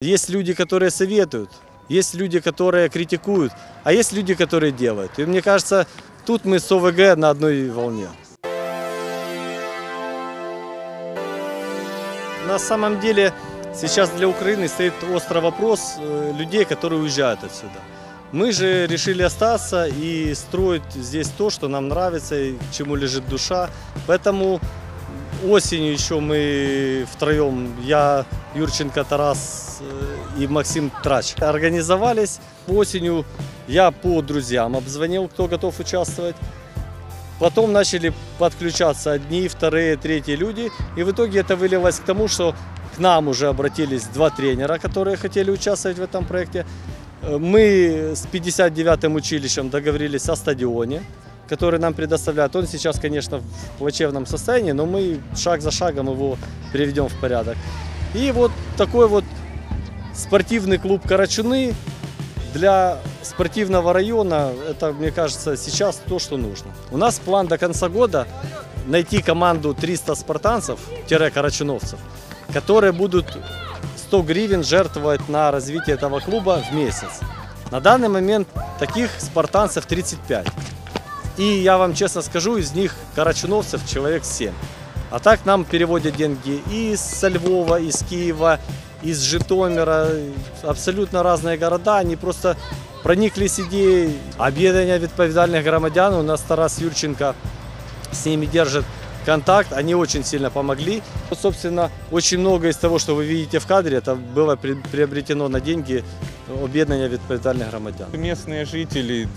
Есть люди, которые советуют, есть люди, которые критикуют, а есть люди, которые делают. И мне кажется, тут мы с ОВГ на одной волне. На самом деле сейчас для Украины стоит острый вопрос э, людей, которые уезжают отсюда. Мы же решили остаться и строить здесь то, что нам нравится и к чему лежит душа. Поэтому осенью еще мы втроем, я, Юрченко, Тарас э, и Максим Трач, организовались. Осенью я по друзьям обзвонил, кто готов участвовать. Потом начали подключаться одни, вторые, третьи люди. И в итоге это вылилось к тому, что к нам уже обратились два тренера, которые хотели участвовать в этом проекте. Э, Мы с 59-м училищем договорились о стадионе, который нам предоставляют. Он сейчас, конечно, в плачевном состоянии, но мы шаг за шагом его приведем в порядок. И вот такой вот спортивный клуб «Карачуны» для спортивного района, это, мне кажется, сейчас то, что нужно. У нас план до конца года найти команду 300 спартанцев-карачуновцев, которые будут 100 гривен жертвовать на развитие этого клуба в месяц. На данный момент таких спартанцев 35. И я вам честно скажу, из них карачуновцев человек 7. А так нам переводят деньги и из Львова, из Киева, из Житомира, абсолютно разные города. Они просто прониклись идеей об'єднання відповідальних громадян. У нас Тарас Юрченко с ними держит контакт, они очень сильно помогли. Вот, собственно, очень много из того, что вы видите в кадре, это было при- приобретено на деньги об'єднання відповідальних громадян. Местные жители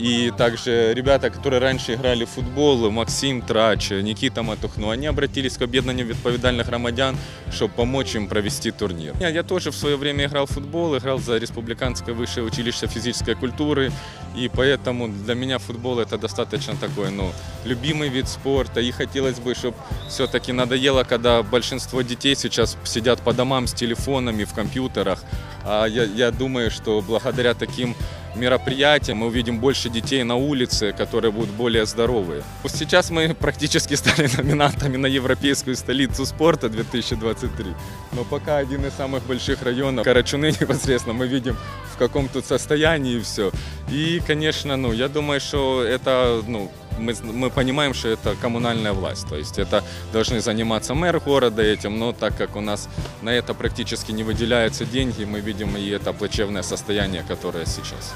и также ребята, которые раньше играли в футбол, Максим Трач, Никита Матухну, они обратились к объединению відповідальных громадян, чтобы помочь им провести турнир. Я, я тоже в свое время играл в футбол, играл за Республиканское высшее училище физической культуры, и поэтому для меня футбол это достаточно такой, ну, любимый вид спорта, и хотелось бы, чтобы все-таки надоело, когда большинство детей сейчас сидят по домам с телефонами, в компьютерах, а я, я думаю, что благодаря таким мероприятиям мы увидим больше детей на улице, которые будут более здоровые. Сейчас мы практически стали номинантами на Европейскую столицу спорта 2023. Но пока один из самых больших районов, Карачуны непосредственно, мы видим в каком тут состоянии все. И, конечно, ну, я думаю, что это, ну, мы, мы понимаем, что это коммунальная власть, то есть это должны заниматься мэр города этим, но так как у нас на это практически не выделяются деньги, мы видим и это плачевное состояние, которое сейчас.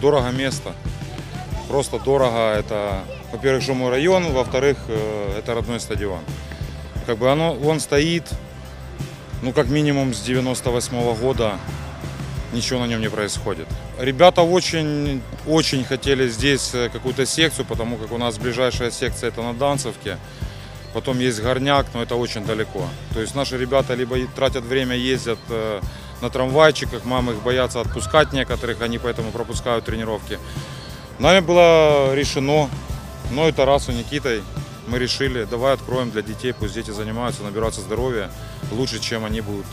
Дорого место. Просто дорого. Это, во-первых, Жумой район, во-вторых, э, это родной стадион. Как бы оно, он стоит, ну, как минимум с 98 года ничего на нем не происходит. Ребята очень, очень хотели здесь э, какую-то секцию, потому как у нас ближайшая секция это на Данцевке. Потом есть горняк, но это очень далеко. То есть наши ребята либо тратят время, ездят э, на трамвайчиках, мамы их боятся отпускать некоторых, они поэтому пропускают тренировки. Нами было решено, ну и Тарасу, Никитой, мы решили, давай откроем для детей, пусть дети занимаются, набираться здоровья, лучше, чем они будут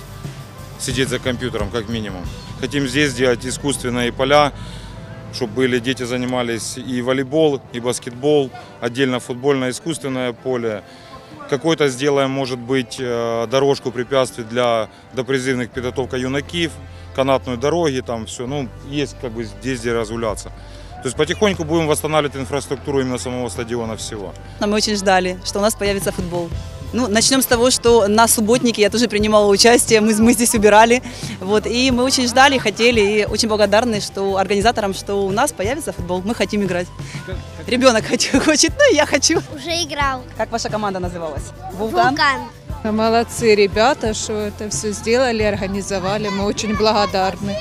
сидеть за компьютером, как минимум. Хотим здесь сделать искусственные поля, чтобы были дети занимались и волейбол, и баскетбол, отдельно футбольное искусственное поле. Какой-то сделаем, может быть, э, дорожку препятствий для допризывных подготовка юнакив, канатную дороги, там все, ну, есть как бы здесь где разгуляться. То есть потихоньку будем восстанавливать инфраструктуру именно самого стадиона всего. Мы очень ждали, что у нас появится футбол. Ну, начнем с того, что на субботнике я тоже принимала участие, мы, мы здесь убирали. Вот, и мы очень ждали, хотели, и очень благодарны что организаторам, что у нас появится футбол. Мы хотим играть. Ребенок хочет, ну и я хочу. Уже играл. Как ваша команда называлась? Вулкан? Вулкан. Молодцы ребята, что это все сделали, организовали. Мы очень благодарны.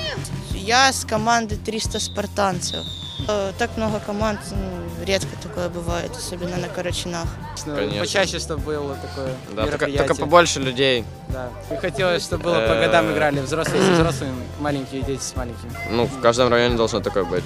Я с команды 300 спартанцев. Э, Так много команд, ну, редко такое бывает, особенно на Карачинах. Конечно. Почаще, чтобы было такое Да, только, мероприятие. только побольше людей. Да. И хотелось, чтобы было по годам Э. играли взрослые с взрослыми, маленькие дети с маленькими. Ну, в каждом районе должно такое быть.